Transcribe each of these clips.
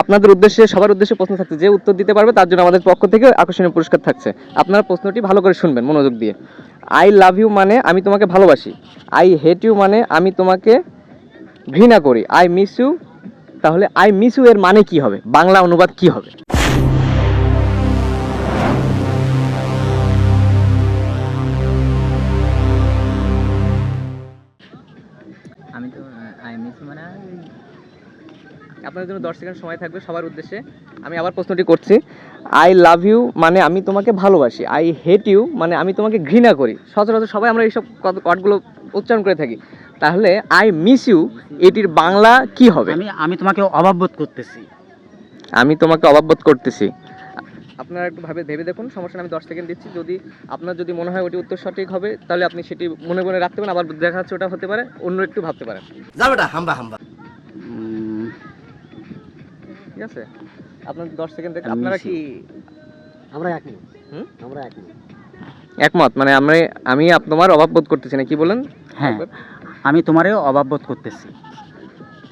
আপনাদের উদ্দেশ্যে, সবার উদ্দেশ্যে প্রশ্ন থাকছে, যে উত্তর দিতে পারবে তার জন্য আমাদের পক্ষ থেকে আকর্ষণীয় পুরস্কার থাকছে। আপনার প্রশ্নটি ভালো করে শুনবেন মনোযোগ দিয়ে। আই লাভ ইউ মানে আমি তোমাকে ভালোবাসি। আই হেট ইউ মানে আমি তোমাকে ঘৃণা করি। আই মিস ইউ তাহলে আই মিস ইউ এর মানে কি হবে? বাংলা অনুবাদ কি হবে? আমি তো আই মিস মানে আপনাদের জন্য দশ সেকেন্ড সময় থাকবে সবার উদ্দেশ্যে। আমি আবার প্রশ্নটি করছি। আই লাভ ইউ মানে আমি তোমাকে ভালোবাসি। আই হেট ইউ মানে আমি তোমাকে ঘৃণা করি। সচরাচর সবাই আমরা এইসব ওয়ার্ডগুলো উচ্চারণ করে থাকি। তাহলে আই মিস ইউ এটির বাংলা কি হবে? আমি আমি তোমাকে অভাববোধ করতেছি। আমি তোমাকে অবাবত করতেছি। আপনারা একটু ভাবে ভেবে দেখুন সমস্যা আমি দশ সেকেন্ড দিচ্ছি। যদি আপনার যদি মনে হয় ওটি উত্তর সঠিক হবে তাহলে আপনি সেটি মনে মনে রাখতে পারেন আবার দেখা যাচ্ছে ওটা হতে পারে অন্য একটু ভাবতে পারেন। যা বেটা হাম্বা হাম্বা। ঠিক আছে? আপনার দশ সেকেন্ড থেকে আপনারা কি আমরা একই হুম? আমরা একই একমত মানে আমি আমি তোমার অভাব বোধ করতেছি না কি বলেন? হ্যাঁ আমি তোমারও অভাববোধ করতেছি।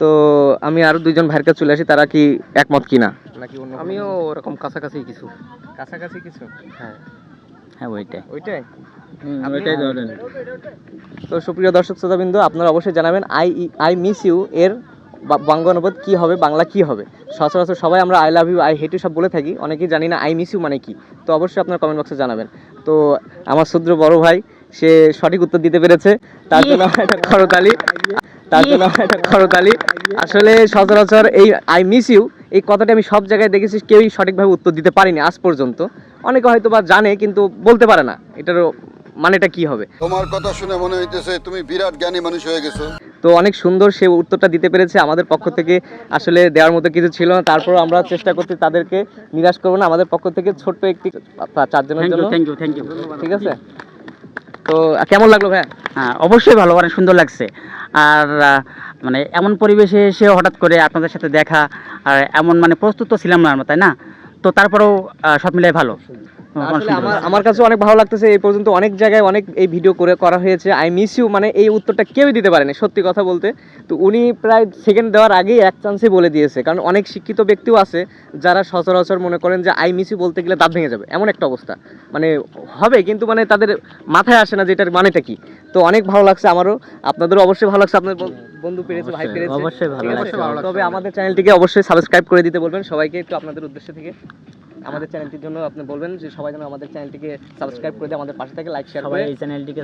তো আমি আরও দুইজন ভাইয়ের কাছে চলে আসি তারা কি একমত কিনা? নাকি অন্য আমিও ওরকম কাছাকাছি কিছু। কাছাকাছি কিছু? হ্যাঁ। হ্যাঁ ওইটাই। ওইটাই? ওইটাই ধরেন। তো সুপ্রিয় দর্শক শ্রোতাবৃন্দ আপনারা অবশ্যই জানাবেন আই আই মিস ইউ এর বা- বাংলা অনুবাদ কি হবে, বাংলা কি হবে? সচরাচর সবাই আমরা I love you I hate you সব বলে থাকি, অনেকেই জানি না আই মিস ইউ মানে কি? তো অবশ্যই আপনার কমেন্ট বক্সে জানাবেন। তো আমার শুদ্র বড় ভাই, সে সঠিক উত্তর দিতে পেরেছে, তার জন্য আমার একটা করতালি তার জন্য আমার একটা করতালি আসলে সচরাচর এই আই মিস ইউ এই কথাটা আমি সব জায়গায় দেখেছি, কেউই সঠিকভাবে উত্তর দিতে পারিনি আজ পর্যন্ত। অনেকে হয়তো বা জানে, কিন্তু বলতে পারে না, এটারও মানেটা কি হবে? তোমার কথা শুনে মনে হইতেছে, তুমি বিরাট জ্ঞানী মানুষ হয়ে গেছো। তো অনেক সুন্দর সে উত্তরটা দিতে পেরেছে আমাদের পক্ষ থেকে। আসলে দেওয়ার মতো কিছু ছিল না। তারপর আমরা চেষ্টা করছি তাদেরকে নিরাশ করব না। আমাদের পক্ষ থেকে ছোট্ট একটি চারজনের জন্য। থ্যাংক ইউ থ্যাংক ইউ ঠিক আছে? তো কেমন লাগল ভাইয়া? হ্যাঁ অবশ্যই ভালো অনেক সুন্দর লাগছে। আর মানে এমন পরিবেশে এসে হঠাৎ করে আপনাদের সাথে দেখা আর এমন মানে প্রস্তুত তো ছিলাম না আমরা তাই না? তো তারপরেও সব মিলাই ভালো। আসলে আমার আমার কাছে অনেক ভালো লাগতেছে এই পর্যন্ত অনেক জায়গায় অনেক এই ভিডিও করে করা হয়েছে। আই মিস ইউ মানে এই উত্তরটা কেউই দিতে পারেনি সত্যি কথা বলতে। তো উনি প্রায় সেকেন্ড দেওয়ার আগেই এক চান্সে বলে দিয়েছে কারণ অনেক শিক্ষিত ব্যক্তিও আছে যারা সচরাচর মনে করেন যে আই মিস ইউ বলতে গেলে দাঁত ভেঙে যাবে এমন একটা অবস্থা। মানে হবে কিন্তু মানে তাদের মাথায় আসে না যে এটার মানেটা কি। তো অনেক ভালো লাগছে আমারও আপনাদেরও অবশ্যই ভালো লাগছে আপনার বন্ধু পেরেছে ভাই অবশ্যই, পেরেছে। অবশ্যই ভালো? লাগছে। তবে আমাদের চ্যানেলটিকে অবশ্যই সাবস্ক্রাইব করে দিতে বলবেন। সবাইকে একটু আপনাদের উদ্দেশ্য থেকে। আমাদের চ্যানেলটির জন্য আপনি বলবেন যে সবাই যেন আমাদের চ্যানেলটিকে সাবস্ক্রাইব করে দিয়ে আমাদের পাশে থাকে লাইক শেয়ার সবাই এই চ্যানেলটিকে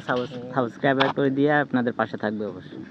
সাবস্ক্রাইব করে দিয়ে আপনাদের পাশে থাকবে অবশ্যই।